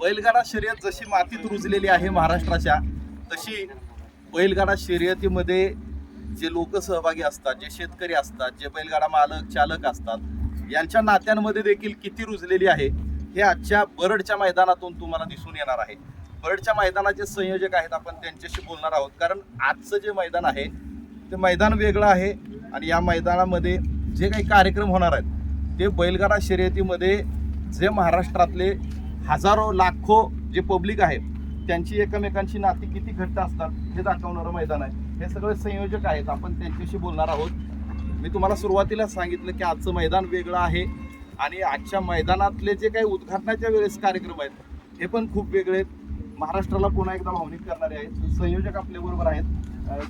बैलगाडा शर्यत जशी मातीत रुजलेली आहे महाराष्ट्राच्या तशी बैलगाडा शर्यतीमध्ये जे लोक सहभागी असतात जे शेतकरी असतात जे बैलगाडा मालक चालक असतात यांच्या नात्यांमध्ये देखील किती रुजलेली आहे हे आजच्या बरडच्या मैदानातून तुम्हाला दिसून येणार आहे. बरडच्या मैदानाचे संयोजक आहेत आपण त्यांच्याशी बोलणार आहोत. कारण आजचं जे मैदान आहे ते मैदान वेगळं आहे आणि या मैदानामध्ये जे काही कार्यक्रम होणार आहेत ते बैलगाडा शर्यतीमध्ये जे महाराष्ट्रातले हजारो लाखो जे पब्लिक आहे त्यांची एकमेकांची नाती किती घट्ट असतात हे दाखवणारं मैदान आहे. हे सगळे संयोजक आहेत आपण त्यांच्याशी बोलणार आहोत. मी तुम्हाला सुरुवातीला सांगितलं की आजचं मैदान वेगळं आहे आणि आजच्या मैदानातले जे काही उद्घाटनाच्या वेळेस कार्यक्रम आहेत हे पण खूप वेगळे आहेत. महाराष्ट्राला पुन्हा एकदा भावनिक करणारे आहेत. संयोजक आपल्याबरोबर आहेत.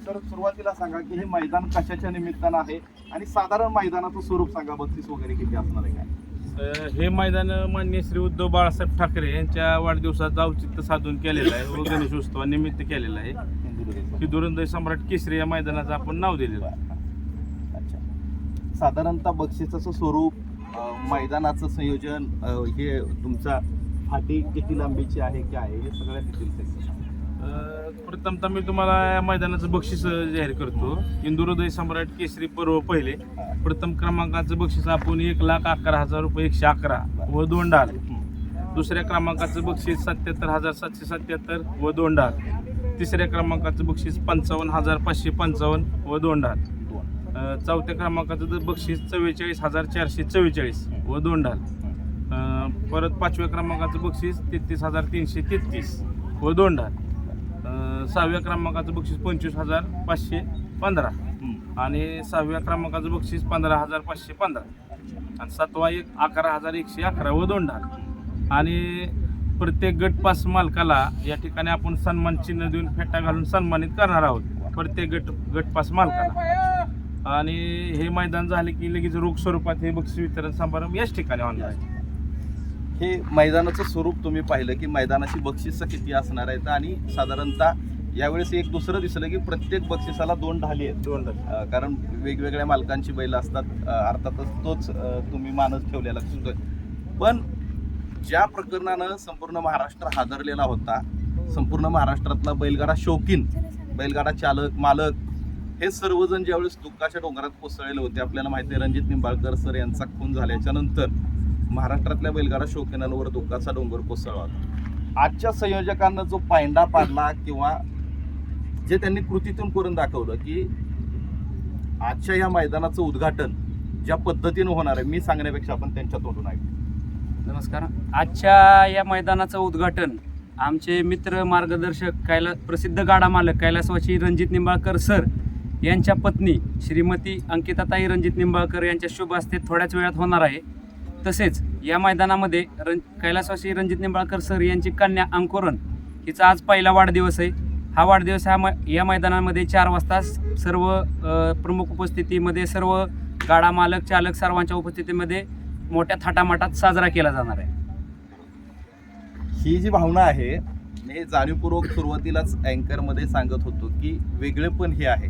तर सुरुवातीला सांगा की हे मैदान कशाच्या निमित्तानं आहे आणि साधारण मैदानाचं स्वरूप सांगा बत्तीस वगैरे किती असणार आहे काय? हे मैदान माननीय श्री उद्धव बाळासाहेब ठाकरे यांच्या वाढदिवसाचं औचित्य साधून केलेलं आहे व गणेशोत्सवानिमित्त केलेलं आहे. की दुरंदय सम्राट केसरी या मैदानाचं आपण नाव दिलेलं आहे. अच्छा. साधारणतः बक्षिसाचं स्वरूप मैदानाचं संयोजन हे तुमचा फाटी किती लांबीची आहे काय आहे हे सगळ्या डिटेल्स प्रथमतः मी तुम्हाला या मैदानाचं बक्षीस जाहीर करतो. इंदुरोदय सम्राट केसरी पर्व पहिले. प्रथम क्रमांकाचं बक्षीस आपण एक लाख अकरा हजार रुपये एकशे अकरा व दोन डाल. दुसऱ्या क्रमांकाचं बक्षीस सत्याहत्तर हजार सातशे सत्याहत्तर व दोन डाल. तिसऱ्या क्रमांकाचं बक्षीस पंचावन्न हजार पाचशे पंचावन्न व दोन डाल. चौथ्या क्रमांकाचं तर बक्षीस चव्वेचाळीस हजार चारशे चव्वेचाळीस व दोन डाल. परत पाचव्या क्रमांकाचं बक्षीस तेहतीस हजार तीनशे तेहतीस व दोन डाल. सहाव्या क्रमांकाचं बक्षीस पंचवीस हजार पाचशे पंधरा. आणि सहाव्या क्रमांकाचं बक्षीस पंधरा हजार पाचशे पंधरा. आणि सातवा एक अकरा हजार एकशे अकरा व दोन डाल आणि प्रत्येक गट पास मालकाला या ठिकाणी आपण सन्मान चिन्ह देऊन फेटा घालून सन्मानित करणार आहोत. प्रत्येक गट गट पास मालकाला. आणि हे मैदान झाले की लगेच रोख स्वरूपात हे बक्षीस वितरण समारंभ याच ठिकाणी होणार आहे हे मैदानाचं स्वरूप तुम्ही पाहिलं की मैदानाची बक्षिसं किती असणार आहेत आणि साधारणतः यावेळेस एक दुसरं दिसलं की प्रत्येक बक्षिसाला दोन ढाली आहेत. दोन अं, कारण वेगवेगळ्या मालकांची बैल असतात. अर्थातच तोच तुम्ही मानस ठेवलेला दिसतोय. पण ज्या प्रकरणानं संपूर्ण महाराष्ट्र हादरलेला होता संपूर्ण महाराष्ट्रातला बैलगाडा शौकीन बैलगाडा चालक मालक हे सर्वजण ज्यावेळेस दुःखाच्या डोंगरात कोसळलेले होते आपल्याला माहिती आहे रणजित निंबाळकर सर यांचा खून झाल्याच्यानंतर महाराष्ट्रातल्या बैलगाडा शौकीनांवर दुःखाचा डोंगर कोसळला होता. आजच्या संयोजकांना जो पायंडा पाडला किंवा जे त्यांनी कृतीतून करून दाखवलं की आजच्या या मैदानाचं उद्घाटन ज्या पद्धतीनं होणार आहे मी सांगण्यापेक्षा आपण त्यांच्या तोंडून ऐकू. नमस्कार. आजच्या या मैदानाचं उद्घाटन आमचे मित्र मार्गदर्शक कैला प्रसिद्ध गाडा मालक कैलासवासी रणजित निंबाळकर सर यांच्या पत्नी श्रीमती अंकिताताई रणजित निंबाळकर यांच्या शुभ हस्ते थोड्याच वेळात होणार आहे. तसेच या मैदानामध्ये रं कैलासवासी रणजित निंबाळकर सर यांची कन्या अंकुरन हिचा आज पहिला वाढदिवस आहे. हा वाढदिवस ह्या म या मैदानामध्ये चार वाजता सर्व प्रमुख उपस्थितीमध्ये सर्व गाडा मालक चालक सर्वांच्या उपस्थितीमध्ये मोठ्या थाटामाटात साजरा केला जाणार आहे. ही जी भावना आहे मी जाणीवपूर्वक सुरुवातीलाच अँकरमध्ये सांगत होतो की वेगळेपण हे आहे.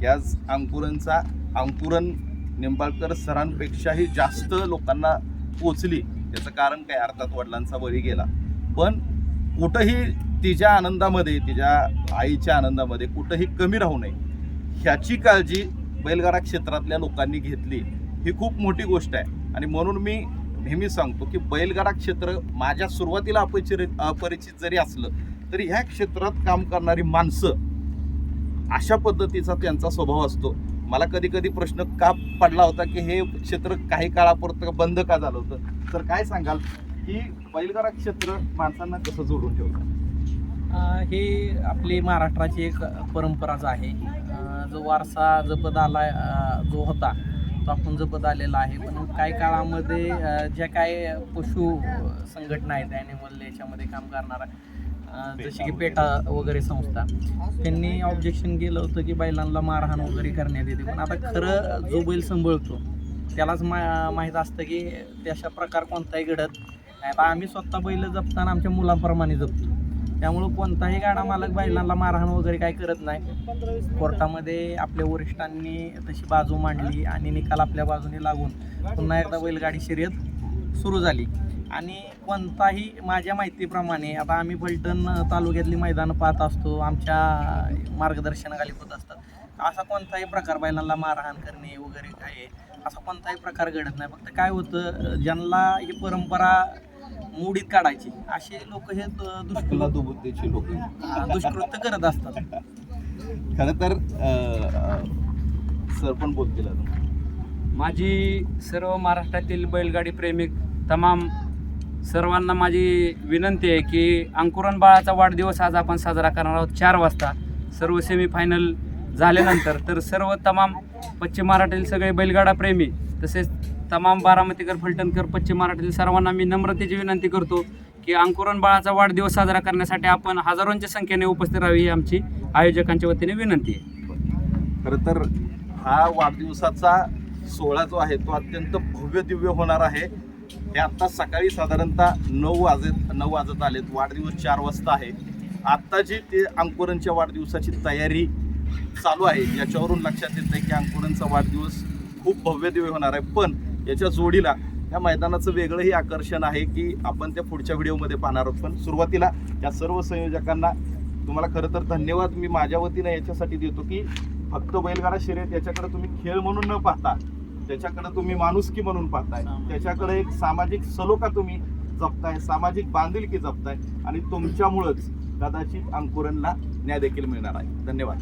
की आज अंकुरनचा अंकुरन निंबाळकर सरांपेक्षाही जास्त लोकांना पोचली. याचं कारण काय? अर्थात वडिलांचा बळी गेला. पण कुठंही तिच्या आनंदामध्ये तिच्या आईच्या आनंदामध्ये कुठंही कमी राहू नये. ह्याची काळजी बैलगाडा क्षेत्रातल्या लोकांनी घेतली ही खूप मोठी गोष्ट आहे. आणि म्हणून मी नेहमी सांगतो की बैलगाडा क्षेत्र माझ्या सुरुवातीला अपरिचित अपरिचित जरी असलं तरी ह्या क्षेत्रात काम करणारी माणसं अशा पद्धतीचा त्यांचा स्वभाव असतो. मला कधी कधी प्रश्न का पडला होता की हे क्षेत्र काही काळापुरतं बंद का झालं होतं? तर काय सांगाल? की बैलगाडा क्षेत्र माणसांना कसं जोडून ठेवतं? हे ही आपली महाराष्ट्राची एक परंपराच आहे जो वारसा जपत आला जो होता तो आपण जपत आलेला आहे. पण काही काळामध्ये ज्या काय पशु संघटना आहेत ॲनिमल याच्यामध्ये काम करणारा जसे की पेटा वगैरे संस्था त्यांनी ऑब्जेक्शन केलं होतं की बैलांना मारहाण वगैरे करण्यात येते. पण आता खरं जो बैल सांभाळतो त्यालाच मा माहीत असतं की त्याशा प्रकार कोणताही घडत नाही आता आम्ही स्वतः बैल जपताना आमच्या मुलांप्रमाणे जपतो. त्यामुळं कोणताही गाडा मालक बैलांना मारहाण वगैरे काही करत नाही. कोर्टामध्ये आपल्या वरिष्ठांनी तशी बाजू मांडली आणि निकाल आपल्या बाजूने लागून पुन्हा एकदा बैलगाडी शर्यत सुरू झाली. आणि कोणताही माझ्या माहितीप्रमाणे आता आम्ही फलटण तालुक्यातली मैदानं पाहत असतो आमच्या मार्गदर्शनाखाली होत असतात. असा कोणताही प्रकार बैलांना मारहाण करणे वगैरे काय आहे? असा कोणताही प्रकार घडत नाही. फक्त काय होतं ज्यांना ही परंपरा मोडीत काढायची. असे लोक हे द- दुष्कृ दुबुद्धीची लोक. दुष्कृत्य करत असतात. खरं तर सर पण बोलतील. माझी सर्व महाराष्ट्रातील बैलगाडी प्रेमिक तमाम सर्वांना माझी विनंती आहे की अंकुरन बाळाचा वाढदिवस आज आपण साजरा करणार आहोत चार वाजता. सर्व सेमीफायनल झाल्यानंतर तर सर्व तमाम पश्चिम महाराष्ट्रातील सगळे बैलगाडा प्रेमी तसेच तमाम बारामतीकर फलटणकर पश्चिम महाराष्ट्रातील सर्वांना मी नम्रतेची विनंती करतो की अंकुरण बाळाचा वाढदिवस साजरा करण्यासाठी आपण हजारोंच्या संख्येने उपस्थित राहावी ही आमची आयोजकांच्या वतीने विनंती आहे. खरं तर हा वाढदिवसाचा सोहळा जो आहे तो अत्यंत भव्य दिव्य होणार आहे. हे आता सकाळी साधारणतः नऊ वाजत नऊ वाजत आलेत. वाढदिवस चार वाजता आहे. आत्ता जी ते अंकुरणच्या वाढदिवसाची तयारी चालू आहे याच्यावरून लक्षात येतं की अंकुरणचा वाढदिवस खूप भव्य दिव्य होणार आहे. पण याच्या जोडीला या मैदानाचं वेगळंही आकर्षण आहे की आपण त्या पुढच्या व्हिडिओमध्ये पाहणार आहोत. पण सुरुवातीला या सर्व संयोजकांना तुम्हाला खरं तर धन्यवाद मी माझ्या वतीनं याच्यासाठी देतो की फक्त बैलगाडा शर्यत याच्याकडे तुम्ही खेळ म्हणून न पाहता त्याच्याकडे तुम्ही माणुसकी म्हणून पाहताय त्याच्याकडे एक सामाजिक सलोखा तुम्ही जपताय सामाजिक बांधिलकी जपताय आणि तुमच्यामुळंच कदाचित अंकुरनला न्याय देखील मिळणार आहे. धन्यवाद.